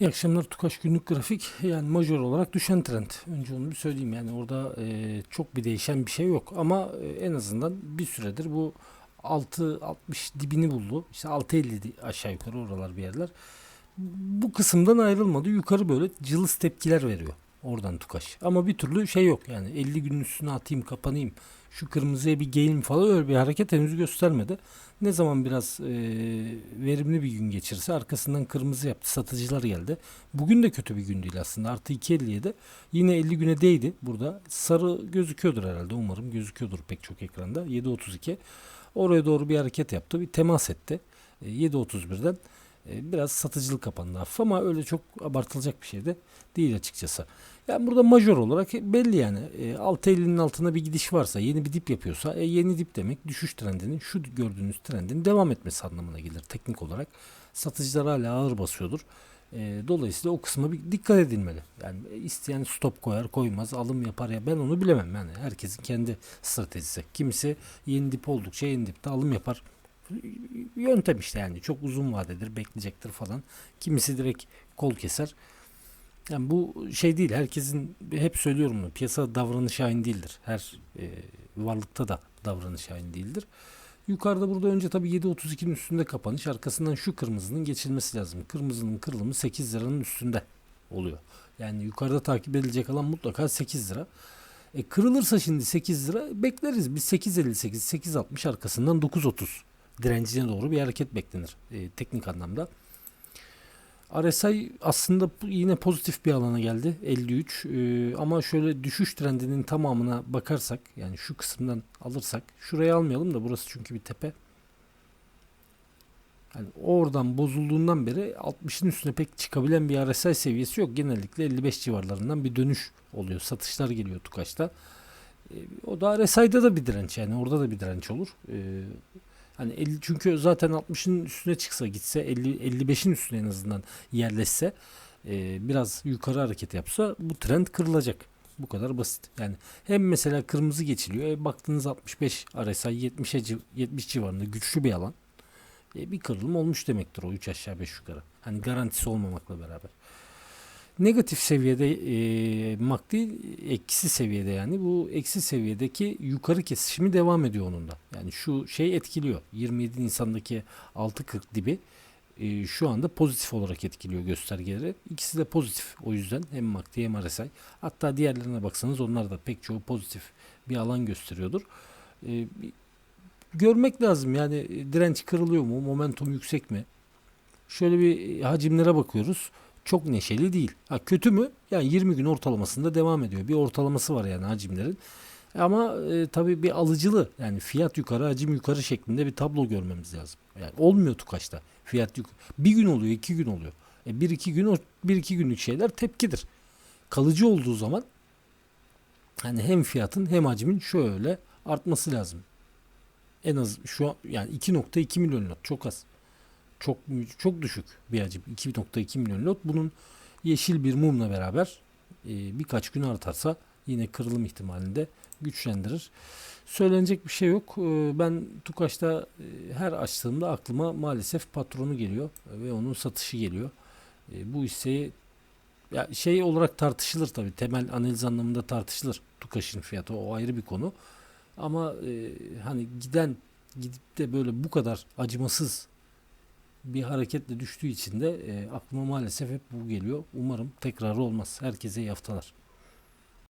İyi akşamlar Tukaş günlük grafik yani majör olarak düşen trend. Önce onu bir söyleyeyim yani orada e, çok bir değişen bir şey yok ama e, en azından bir süredir bu 6.60 dibini buldu. İşte 6.50 di- aşağı yukarı oralar bir yerler. Bu kısımdan ayrılmadı. Yukarı böyle cılız tepkiler veriyor. Oradan Tukaş. Ama bir türlü şey yok yani 50 günün üstüne atayım kapanayım. Şu kırmızıya bir gelin falan öyle bir hareket henüz göstermedi. Ne zaman biraz e, verimli bir gün geçirse arkasından kırmızı yaptı. Satıcılar geldi. Bugün de kötü bir gün değil aslında. Artı 2.57. Yine 50 güne değdi burada. Sarı gözüküyordur herhalde umarım. Gözüküyordur pek çok ekranda. 7.32. Oraya doğru bir hareket yaptı. Bir temas etti. E, 7.31'den e, biraz satıcılık kapandı hafif ama öyle çok abartılacak bir şey de değil açıkçası. Yani burada majör olarak belli yani. E, 6.50'nin altına bir gidiş varsa, yeni bir dip yapıyorsa e, yeni dip demek düşüş trendinin, şu gördüğünüz trendin devam etmesi anlamına gelir teknik olarak. Satıcılar hala ağır basıyordur. E, dolayısıyla o kısma bir dikkat edilmeli. Yani isteyen stop koyar koymaz alım yapar ya ben onu bilemem yani herkesin kendi stratejisi. Kimisi yeni dip oldukça yeni dipte alım yapar. Yöntem işte yani çok uzun vadedir bekleyecektir falan. Kimisi direkt kol keser. Yani bu şey değil. Herkesin hep söylüyorum bunu. Piyasa davranışı aynı değildir. Her e, varlıkta da davranış aynı değildir. Yukarıda burada önce tabii 7.32'nin üstünde kapanış. Arkasından şu kırmızının geçilmesi lazım. Kırmızının kırılımı 8 liranın üstünde oluyor. Yani yukarıda takip edilecek alan mutlaka 8 lira. E, kırılırsa şimdi 8 lira bekleriz. Biz 8.58, 8.60 arkasından 9.30 direncine doğru bir hareket beklenir e, teknik anlamda. RSI aslında yine pozitif bir alana geldi 53 Ee, ama şöyle düşüş trendinin tamamına bakarsak yani şu kısımdan alırsak şurayı almayalım da burası çünkü bir tepe. Yani oradan bozulduğundan beri 60'ın üstüne pek çıkabilen bir RSI seviyesi yok. Genellikle 55 civarlarından bir dönüş oluyor. Satışlar geliyor Tukaş'ta. Ee, o da RSI'da da bir direnç yani orada da bir direnç olur. Ee, Hani 50 çünkü zaten 60'ın üstüne çıksa gitse 50 55'in üstüne en azından yerleşse e, biraz yukarı hareket yapsa bu trend kırılacak. Bu kadar basit. Yani hem mesela kırmızı geçiliyor. E, baktığınız 65 RSI 70'e civ- 70 civarında güçlü bir alan. E, bir kırılım olmuş demektir o 3 aşağı 5 yukarı. Hani garantisi olmamakla beraber. Negatif seviyede e, MACD eksi seviyede yani bu eksi seviyedeki yukarı kesişimi devam ediyor onun da. Yani şu şey etkiliyor. 27 Nisan'daki 6.40 dibi e, şu anda pozitif olarak etkiliyor göstergeleri. İkisi de pozitif o yüzden hem MACD hem RSI. Hatta diğerlerine baksanız onlar da pek çoğu pozitif bir alan gösteriyordur. E, görmek lazım yani e, direnç kırılıyor mu? Momentum yüksek mi? Şöyle bir hacimlere bakıyoruz çok neşeli değil. Ha, kötü mü? Yani 20 gün ortalamasında devam ediyor. Bir ortalaması var yani hacimlerin. Ama e, tabii bir alıcılı yani fiyat yukarı hacim yukarı şeklinde bir tablo görmemiz lazım. Yani olmuyor Tukaş'ta. Fiyat yuk bir gün oluyor, iki gün oluyor. E, bir iki gün bir iki günlük şeyler tepkidir. Kalıcı olduğu zaman hani hem fiyatın hem hacmin şöyle artması lazım. En az şu an yani 2.2 milyon lot çok az çok çok düşük bir hacim. 2.2 milyon lot. Bunun yeşil bir mumla beraber e, birkaç gün artarsa yine kırılım ihtimalinde güçlendirir. Söylenecek bir şey yok. E, ben Tukaş'ta e, her açtığımda aklıma maalesef patronu geliyor ve onun satışı geliyor. E, bu hisseyi ya şey olarak tartışılır tabii. Temel analiz anlamında tartışılır. Tukaş'ın fiyatı o ayrı bir konu. Ama hani giden gidip de böyle bu kadar acımasız bir hareketle düştüğü için de e, aklıma maalesef hep bu geliyor. Umarım tekrarı olmaz. Herkese iyi haftalar.